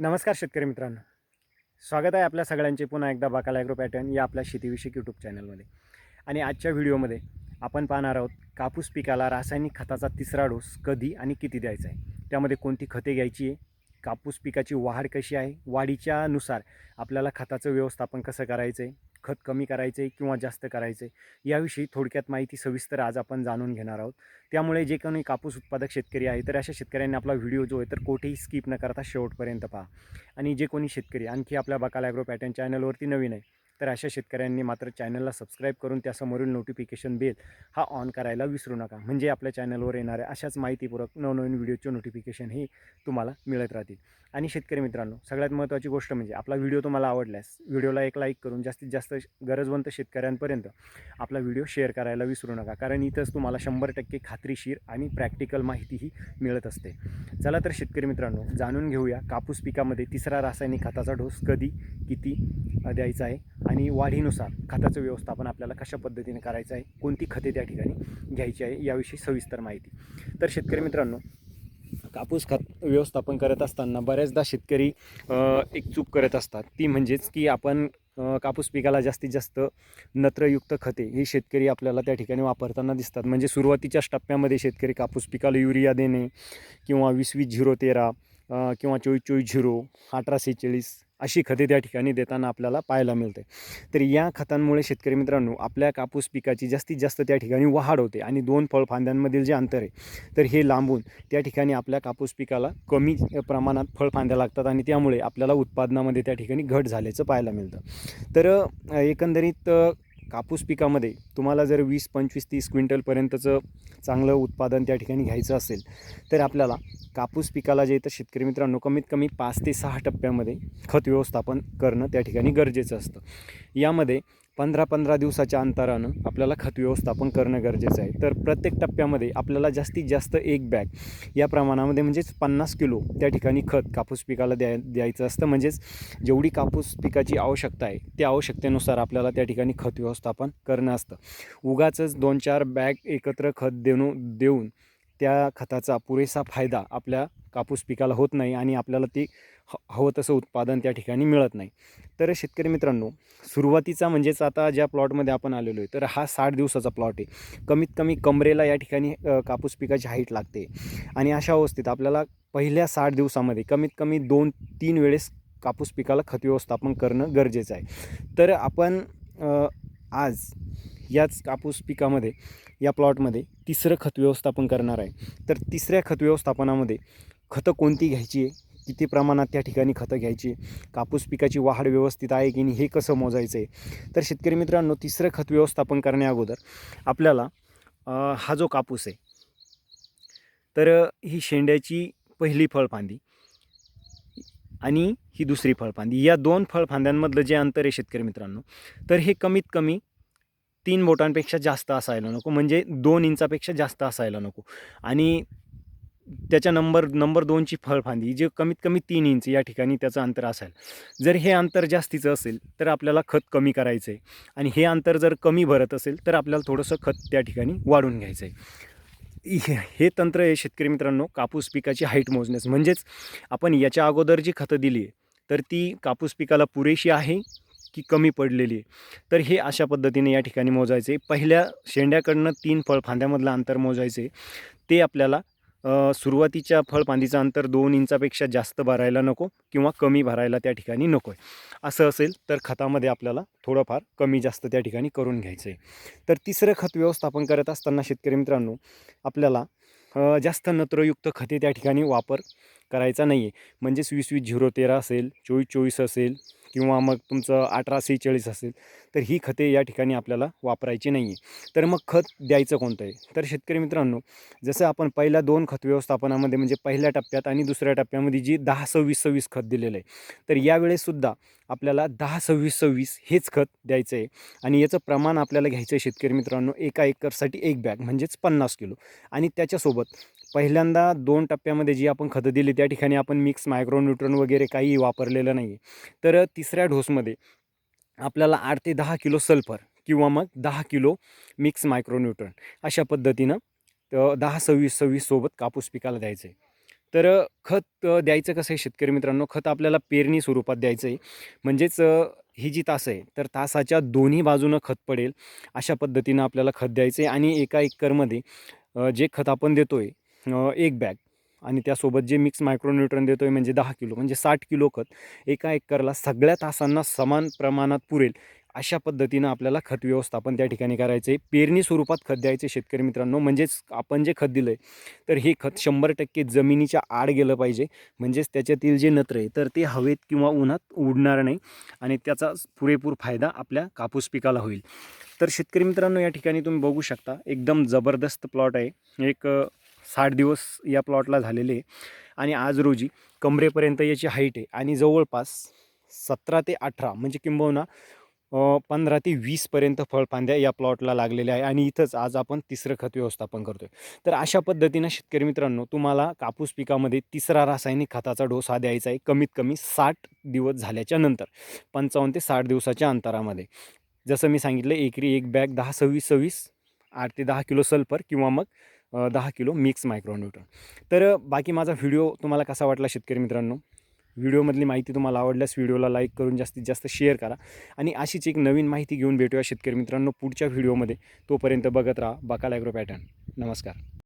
नमस्कार शेतकरी मित्रांनो. स्वागत आहे आपल्या सगळ्यांचे पुन्हा एकदा बाकाल ॲग्रो पॅटर्न या आपल्या शेतीविषयक यूट्यूब चॅनलमध्ये. आणि आजच्या व्हिडिओमध्ये आपण पाहणार आहोत कापूस पिकाला रासायनिक खताचा तिसरा डोस कधी आणि किती द्यायचा आहे? त्यामध्ये कोणती खते घ्यायची आहे? कापूस पिकाची वाढ कशी आहे? वाढीच्यानुसार आपल्याला खताचं व्यवस्थापन कसं करायचं आहे? खत कमी करायचं आहे किंवा जास्त करायचं आहे याविषयी थोडक्यात माहिती सविस्तर आज आपण जाणून घेणार आहोत. त्यामुळे जे कोणी कापूस उत्पादक शेतकरी आहे तर अशा शेतकऱ्यांनी आपला व्हिडिओ जो आहे तर कोठेही स्किप न करता शेवटपर्यंत पहा. आणि जे कोणी शेतकरी आणखी आपल्या बकाल ॲग्रो पॅटर्न चॅनलवरती नवीन आहे तर अशा शेतकऱ्यांनी मात्र चॅनलला सबस्क्राईब करून त्यासमोरील नोटिफिकेशन बेल हा ऑन करायला विसरू नका. म्हणजे आपल्या चॅनलवर येणाऱ्या अशाच माहितीपूर्वक नवनवीन व्हिडिओचे नोटिफिकेशन हे तुम्हाला मिळत राहतील. आणि शेतकरी मित्रांनो सगळ्यात महत्त्वाची गोष्ट म्हणजे आपला व्हिडिओ तुम्हाला आवडल्यास व्हिडिओला एक लाईक करून जास्तीत जास्त गरजवंत शेतकऱ्यांपर्यंत आपला व्हिडिओ शेअर करायला विसरू नका. कारण इथंच तुम्हाला शंभर टक्के खात्रीशीर आणि प्रॅक्टिकल माहितीही मिळत असते. चला तर शेतकरी मित्रांनो जाणून घेऊया कापूस पिकामध्ये तिसरा रासायनिक खताचा डोस कधी किती द्यायचा आहे आणि वाढीनुसार खताचं व्यवस्थापन आपल्याला कशा पद्धतीने करायचं आहे कोणती खते त्या ठिकाणी घ्यायची आहे याविषयी सविस्तर माहिती. तर शेतकरी मित्रांनो कापूस खत व्यवस्थापन करत असताना बऱ्याचदा शेतकरी एक चूक करत असतात. ती म्हणजेच की आपण कापूस पिकाला जास्तीत जास्त नत्रयुक्त खते ही शेतकरी आपल्याला त्या ठिकाणी वापरताना दिसतात. म्हणजे सुरुवातीच्याच टप्प्यामध्ये शेतकरी कापूस पिकाला युरिया देणे किंवा वीस वीस झिरो तेरा किंवा चोवीस चोवीस झिरो अठरा सेहेचाळीस अशी खते त्या ठिकाणी देताना आपल्याला पाहायला मिळते. तर या खतांमुळे शेतकरी मित्रांनो आपल्या कापूस पिकाची जास्तीत जास्त त्या ठिकाणी वाढ होते आणि दोन फळफांद्यांमधील जे अंतर आहे तर हे लांबून त्या ठिकाणी आपल्या कापूस पिकाला कमी प्रमाणात फळफांद्या लागतात आणि त्यामुळे आपल्याला उत्पादनामध्ये त्या ठिकाणी घट झाल्याचं पाहायला मिळतं. तर एकंदरीत कापूस पिकामध्ये तुम्हाला जर वीस पंचवीस तीस क्विंटलपर्यंतचं चांगलं उत्पादन त्या ठिकाणी घ्यायचं असेल तर आपल्याला कापूस पिकाला जे तर शेतकरी मित्रांनो कमीत कमी पाच ते सहा टप्प्यामध्ये खत व्यवस्थापन करणं त्या ठिकाणी गरजेचं असतं. यामध्ये पंधरा पंधरा दिवसाच्या अंतरानं आपल्याला खत व्यवस्थापन करणं गरजेचं आहे. तर प्रत्येक टप्प्यामध्ये आपल्याला जास्तीत जास्त एक बॅग या प्रमाणामध्ये म्हणजेच पन्नास किलो त्या ठिकाणी खत कापूस पिकाला द्याय द्यायचं असतं. म्हणजेच जेवढी कापूस पिकाची आवश्यकता आहे त्या आवश्यकतेनुसार आपल्याला त्या ठिकाणी खत व्यवस्थापन करणं असतं. उगाचंच दोन चार बॅग एकत्र खत देणू देऊन त्या खताचा पुरेसा फायदा आपल्या कापूस पिकाला होत नाही आणि आपल्याला ती ह हवं तसं उत्पादन त्या ठिकाणी मिळत नाही. तर शेतकरी मित्रांनो सुरुवातीचा म्हणजेच आता ज्या प्लॉटमध्ये आपण आलेलो आहे तर हा साठ दिवसाचा प्लॉट आहे. कमीत कमी कमरेला या ठिकाणी कापूस पिकाची हाईट लागते. आणि अशा अवस्थेत आपल्याला पहिल्या साठ दिवसामध्ये कमीत कमी दोन तीन वेळेस कापूस पिकाला खत व्यवस्थापन करणं गरजेचं आहे. तर आपण आज याच कापूस पिकामध्ये या प्लॉटमध्ये तिसरं खत व्यवस्थापन करणार आहे. तर तिसऱ्या खत व्यवस्थापनामध्ये खतं कोणती घ्यायची आहे? किती प्रमाणात त्या ठिकाणी खतं घ्यायची कापूस पिकाची वाढ व्यवस्थित आहे की नाही? हे कसं मोजायचं आहे? तर शेतकरी मित्रांनो तिसरं खत व्यवस्थापन करण्या अगोदर आपल्याला हा जो कापूस आहे तर ही शेंड्याची पहिली फळफांदी आणि ही दुसरी फळफांदी. या दोन फळफांद्यांमधलं जे अंतर आहे शेतकरी मित्रांनो तर हे कमीत कमी तीन बोटांपेक्षा जास्त असायला नको म्हणजे दोन इंचापेक्षा जास्त असायला नको. आणि त्याच्या नंबर नंबर दोनची फळफांदी जे कमीत कमी तीन इंच या ठिकाणी त्याचं अंतर असेल जर हे अंतर जास्तीचं असेल तर आपल्याला खत कमी करायचं आहे आणि हे अंतर जर कमी भरत असेल तर आपल्याला थोडंसं खत त्या ठिकाणी वाढून घ्यायचं आहे हे- हे तंत्र आहे शेतकरी मित्रांनो कापूस पिकाची हाईट मोजण्यास म्हणजेच आपण याच्या अगोदर जी खतं दिली आहे तर ती कापूस पिकाला पुरेशी आहे की कमी पडलेली आहे. तर हे अशा पद्धतीने या ठिकाणी मोजायचे. पहिल्या शेंड्याकडनं तीन फळफांद्यामधलं अंतर मोजायचे. ते आपल्याला सुरुवातीच्या फळफांदीचं अंतर दोन इंचापेक्षा जास्त भरायला नको किंवा कमी भरायला त्या ठिकाणी नको आहे असं असेल तर खतामध्ये आपल्याला थोडंफार कमी जास्त त्या ठिकाणी करून घ्यायचं आहे तर तिसरं खत व्यवस्थापन करत असताना शेतकरी मित्रांनो आपल्याला जास्त नत्रयुक्त खते त्या ठिकाणी वापर करायचा नाही आहे म्हणजेच वीस वीस झिरो तेरा असेल चोवीस चोवीस असेल किंवा मग तुमचं अठरा सेहेचाळीस असेल तर ही खते या ठिकाणी आपल्याला वापरायची नाही आहे तर मग खत द्यायचं कोणतं आहे? तर शेतकरी मित्रांनो जसं आपण पहिल्या दोन खत व्यवस्थापनामध्ये म्हणजे पहिल्या टप्प्यात आणि दुसऱ्या टप्प्यामध्ये जी दहा सव्वीस सव्वीस खत दिलेलं आहे तर यावेळेससुद्धा आपल्याला दहा सव्वीस सव्वीस हेच खत द्यायचं आहे. आणि याचं प्रमाण आपल्याला घ्यायचं आहे शेतकरी मित्रांनो एका एकरसाठी एक बॅग म्हणजेच पन्नास किलो. आणि त्याच्यासोबत पहिल्यांदा दोन टप्प्यामध्ये जी आपण खतं दिली त्या ठिकाणी आपण मिक्स मायक्रोन्यूट्रन वगैरे काही वापरलेलं नाही आहे तर तिसऱ्या ढोसमध्ये आपल्याला आठ ते दहा किलो सल्फर किंवा मग दहा किलो मिक्स मायक्रोन्यूट्रन अशा पद्धतीनं दहा सव्वीस सव्वीस सोबत कापूस पिकाला द्यायचं आहे तर खत द्यायचं कसं आहे शेतकरी मित्रांनो? खत आपल्याला पेरणी स्वरूपात द्यायचं आहे म्हणजेच ही जी तास आहे तर तासाच्या दोन्ही बाजूनं खत पडेल अशा पद्धतीनं आपल्याला खत द्यायचं आहे आणि एका एकरमध्ये जे खत आपण देतो आहे एक बॅग आणि त्यासोबत जे मिक्स मायक्रोन्यूट्रन देतो आहे म्हणजे दहा किलो म्हणजे साठ किलो खत एका एकरला सगळ्या तासांना समान प्रमाणात पुरेल अशा पद्धतीनं आपल्याला खत व्यवस्थापन त्या ठिकाणी करायचं आहे पेरणी स्वरूपात खत द्यायचे शेतकरी मित्रांनो म्हणजेच आपण जे खत दिलं आहे तर हे खत शंभर टक्के जमिनीच्या आड गेलं पाहिजे. म्हणजेच त्याच्यातील जे नत्र आहे तर ते हवेत किंवा उन्हात उडणार नाही आणि त्याचा पुरेपूर फायदा आपल्या कापूस पिकाला होईल. तर शेतकरी मित्रांनो या ठिकाणी तुम्ही बघू शकता एकदम जबरदस्त प्लॉट आहे. एक साठ दिवस या प्लॉटला झालेले आहे. आणि आज रोजी कमरेपर्यंत याची हाईट आहे. आणि जवळपास सतरा ते अठरा म्हणजे किंबहुना पंधरा ते वीसपर्यंत फळफांद्या या प्लॉटला लागलेल्या आहे. आणि इथंच आज आपण तिसरं खत व्यवस्थापन करतो आहे तर अशा पद्धतीनं शेतकरी मित्रांनो तुम्हाला कापूस पिकामध्ये तिसरा रासायनिक खताचा डोस हा द्यायचा आहे. कमीत कमी साठ दिवस झाल्याच्यानंतर पंचावन्न ते साठ दिवसाच्या अंतरामध्ये. जसं मी सांगितलं एकरी एक बॅग दहा सव्वीस सव्वीस आठ ते दहा किलो सल्फर किंवा मग दहा किलो मिक्स मायक्रोन्यूट्रन तर बाकी माझा व्हिडिओ तुम्हाला कसा वाटला शेतकरी मित्रांनो? व्हिडिओमधली माहिती तुम्हाला आवडल्यास व्हिडिओला लाईक करून जास्तीत जास्त शेअर करा. आणि अशीच एक नवीन माहिती घेऊन भेटूया शेतकरी मित्रांनो पुढच्या व्हिडिओमध्ये. तोपर्यंत बघत राहा बकाल ॲग्रो पॅटर्न. नमस्कार.